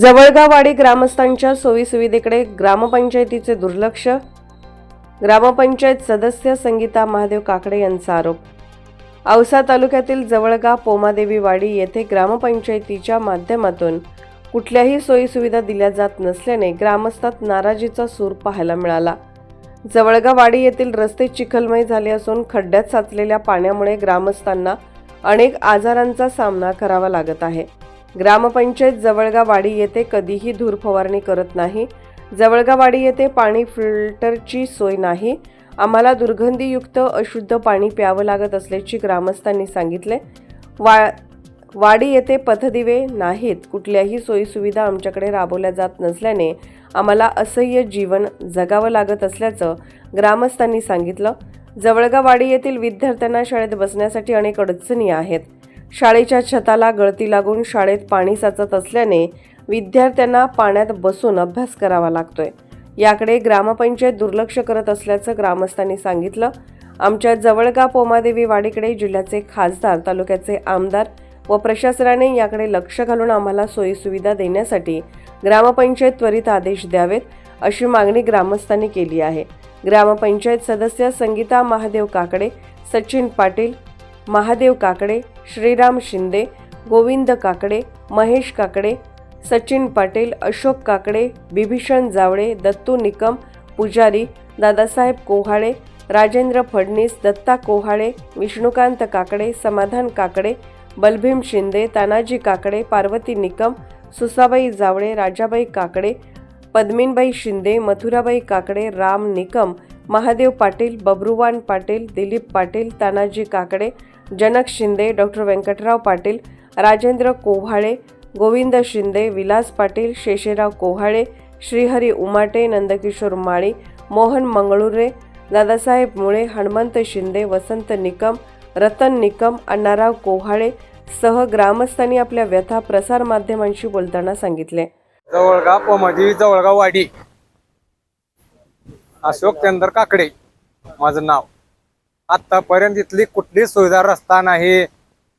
जवळगावाडी ग्रामस्थांच्या सोयीसुविधेकडे ग्रामपंचायतीचे दुर्लक्ष. ग्रामपंचायत सदस्य संगीता महादेव काकडे यांचा आरोप. औसा तालुक्यातील जवळगा पोमादेवी वाडी येथे ग्रामपंचायतीच्या माध्यमातून कुठल्याही सोयीसुविधा दिल्या जात नसल्याने ग्रामस्थात नाराजीचा सूर पाहायला मिळाला. जवळगावाडी येथील रस्ते चिखलमय झाले असून खड्ड्यात साचलेल्या पाण्यामुळे ग्रामस्थांना अनेक आजारांचा सामना करावा लागत आहे. ग्रामपंचायत जवळगावाडी येथे कधीही धूर फवारणी करत नाही. जवळगावाडी येथे पाणी फिल्टरची सोय नाही. आम्हाला दुर्गंधीयुक्त अशुद्ध पाणी प्यावं लागत असल्याची ग्रामस्थांनी सांगितले. वा वाडी येथे पथदिवे नाहीत. कुठल्याही सोयीसुविधा आमच्याकडे राबवल्या जात नसल्याने आम्हाला असह्य जीवन जगावं लागत असल्याचं ग्रामस्थांनी सांगितलं. जवळगावाडी येथील विद्यार्थ्यांना शाळेत बसण्यासाठी अनेक अडचणी आहेत. शाळेच्या छताला गळती लागून शाळेत पाणी साचत असल्याने विद्यार्थ्यांना पाण्यात बसून अभ्यास करावा लागतोय. याकडे ग्रामपंचायत दुर्लक्ष करत असल्याचं ग्रामस्थांनी सांगितलं. आमच्या जवळगा पोमादेवी वाडीकडे जिल्ह्याचे खासदार तालुक्याचे आमदार व प्रशासनाने याकडे लक्ष घालून आम्हाला सोयीसुविधा देण्यासाठी ग्रामपंचायत त्वरित आदेश द्यावेत अशी मागणी ग्रामस्थांनी केली आहे. ग्रामपंचायत सदस्य संगीता महादेव काकडे सचिन पाटील महादेव काकडे श्रीराम शिंदे गोविंद काकडे महेश काकडे सचिन पाटील अशोक काकडे बिभीषण जावळे दत्तू निकम पुजारी दादासाहेब कोहाळे राजेंद्र फडणीस दत्ता कोहाळे विष्णुकांत काकडे समाधान काकडे बलभीम शिंदे तानाजी काकडे पार्वती निकम सुसाबाई जावळे राजाबाई काकडे पद्मिनबाई शिंदे मथुराबाई काकडे राम निकम महादेव पाटील बब्रुवान पाटील दिलीप पाटील तानाजी काकडे जनक शिंदे डॉक्टर व्यंकटराव पाटील राजेंद्र कोव्हाळे गोविंद शिंदे विलास पाटील शेषेराव कोव्हाळे श्रीहरी उमाटे नंदकिशोर माळी मोहन मंगळुरे दादासाहेब मुळे हनुमंत शिंदे वसंत निकम रतन निकम अण्णाराव कोव्हाळे सह ग्रामस्थांनी आपल्या व्यथा प्रसारमाध्यमांशी बोलताना सांगितले. जवळगाव पोमाजी जवळगाव वाडी. अशोक चंद्र काकडे. माझं नाव. आतापर्यंत इथली कुठली सुविधा रस्ता नाही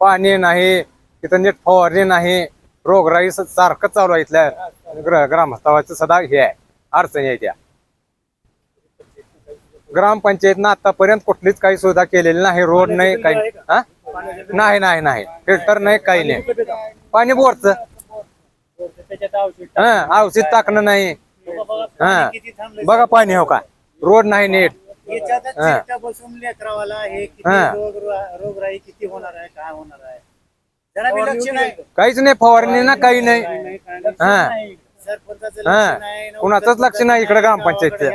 पाणी नाही तिथं नीट फवारणी नाही रोगराई सारखं चालू आहे इथल्या ग्र ग्रामस्थावाचं सदा हे आहे. अडचणी आहे त्या. ग्रामपंचायतनं आतापर्यंत कुठलीच काही सुविधा केलेली नाही. रोड नाही काही हा? नाही नाही नाही. फिल्टर नाही काही नाही. पाणी बोरच. हा औषध टाकणं नाही. हा. बघा पाणी हो का? रोड नाही नीट. याच्यातच हा. चिमटा बसून लेकरावाला हे किती हा. रोग रोगराई किती होणार आहे काय होणार आहे जरा बी लक्ष नाही काहीच नाही फवारणी ना काही नाही लक्ष हा. नाही. सरपंचाचं हा. लक्ष नाही कुणाचंच लक्ष नाही इकडे ग्रामपंचायतचं.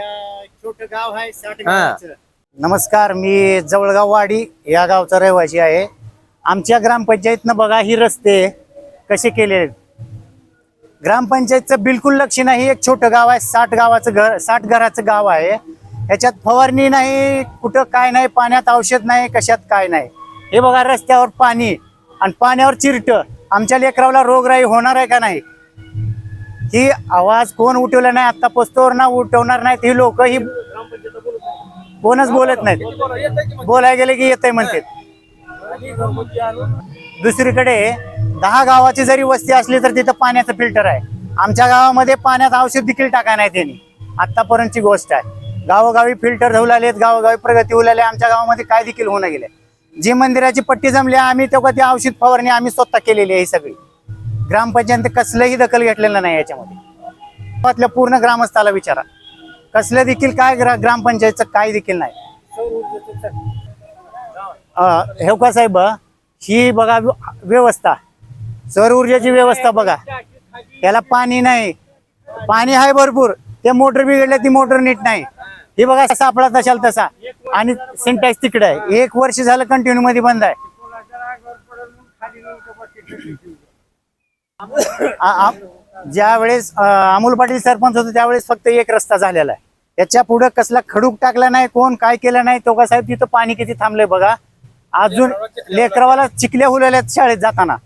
छोट गाव आहे साठ हा. गावाचं. नमस्कार मी जवळगाव वाडी या गावचा रहिवासी आहे आमच्या ग्रामपंचायतनं बघा ही रस्ते कसे केले आहेत. ग्रामपंचायतचं बिलकुल लक्ष नाही एक छोटं गाव आहे साठ गावाचं घर साठ घराचं गाव आहे ह्याच्यात फवारणी नाही कुठं काय नाही पाण्यात औषध नाही कशात काय नाही. हे बघा रस्त्यावर पाणी आणि पाण्यावर चिरट. आमच्या लेकराला रोगराई होणार आहे का नाही? ही आवाज कोण उठवला नाही आता पोस्तवर ना उठवणार नाहीत ही लोक ही कोणच बोलत नाहीत. बोलाय गेले की येतंय म्हणते. दुसरीकडे दहा गावाची जरी वस्ती असली तर तिथं पाण्याचं फिल्टर आहे. आमच्या गावामध्ये पाण्यात औषध देखील टाका नाही त्यांनी. आतापर्यंतची गोष्ट आहे. गावोगावी फिल्टर धुवून आहेत गावोगावी प्रगती होऊ लागली आमच्या गावामध्ये काय देखील होणं गेले. जी मंदिराची पट्टी जमली आम्ही तेव्हा ती औषध फवारणी आम्ही स्वतः केलेली आहे ही सगळी. ग्रामपंचायत कसलंही दखल घेतलेलं नाही याच्यामध्ये. गावातल्या पूर्ण ग्रामस्थाला विचारा. कसलं देखील काय ग्रा ग्रामपंचायतचं काय देखील नाही. अं, हे का साहेब ही बघा व्यवस्था. सौर ऊर्जेची व्यवस्था बघा. याला पाणी नाही. पाणी आहे भरपूर. ते मोटर बिघडले ती मोटर नीट नाही. हे बघा सापळा तशाल तसा. आणि सिंटॅक्स तिकडे आहे. एक वर्ष झालं कंटिन्यू मध्ये बंद आहे. ज्या वेळेस अमोल पाटील सरपंच होते त्यावेळेस फक्त एक रस्ता झालेला आहे. त्याच्या पुढे कसला खडूक टाकला नाही कोण काय केलं नाही तो का साहेब तिथं पाणी किती थांबलंय बघा. अजून लेकरवाला चिखल्या हुलेल्या शाळेत जाताना.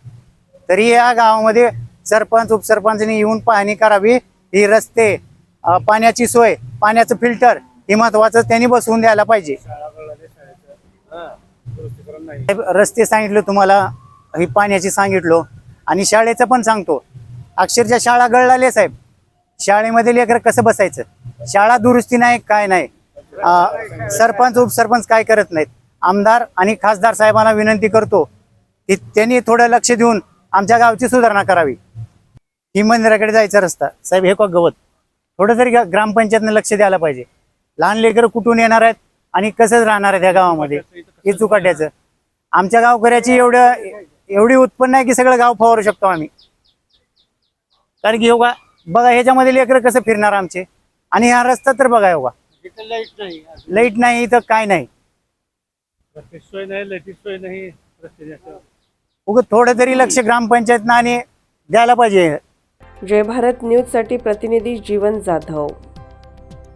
तरी या गावामध्ये सरपंच उपसरपंचनी येऊन पाहणी करावी. ही रस्ते पाण्याची सोय पाण्याचं फिल्टर हे महत्वाचं त्यांनी बसवून द्यायला पाहिजे. रस्ते सांगितलं तुम्हाला ही पाण्याची सांगितलो. आणि शाळेचं पण सांगतो. अक्षरशः शाळा गळलाले साहेब. शाळेमध्ये लेकर कसं बसायचं? शाळा दुरुस्ती नाही काय नाही. सरपंच उपसरपंच काय करत नाहीत. आमदार आणि खासदार साहेबांना विनंती करतो की त्यांनी थोडं लक्ष देऊन आमच्या गावची सुधारणा करावी. ही मंदिराकडे जायचा रस्ता. साहेब हे का गवत? थोडं तरी ग्रामपंचायतनं लक्ष द्यायला पाहिजे. लहान लेकरं कुठून येणार आहेत आणि कसंच राहणार आहेत या गावामध्ये? हे चुकाट्याचं. आमच्या गावकऱ्याची एवढं एवढी उत्पन्न आहे की सगळं गाव फवारू शकतो आम्ही. कारण की योगा बघा ह्याच्यामध्ये लेकरं कसं फिरणार आमचे? आणि हा रस्ता तर बघा योगा लाइट नाही. काय नाही. सोय नाही लाईटी सोय नाही उगं थोडं तरी लक्ष ग्रामपंचायतनं आणि द्यायला पाहिजे. जय भारत न्यूजसाठी प्रतिनिधी जीवन जाधव.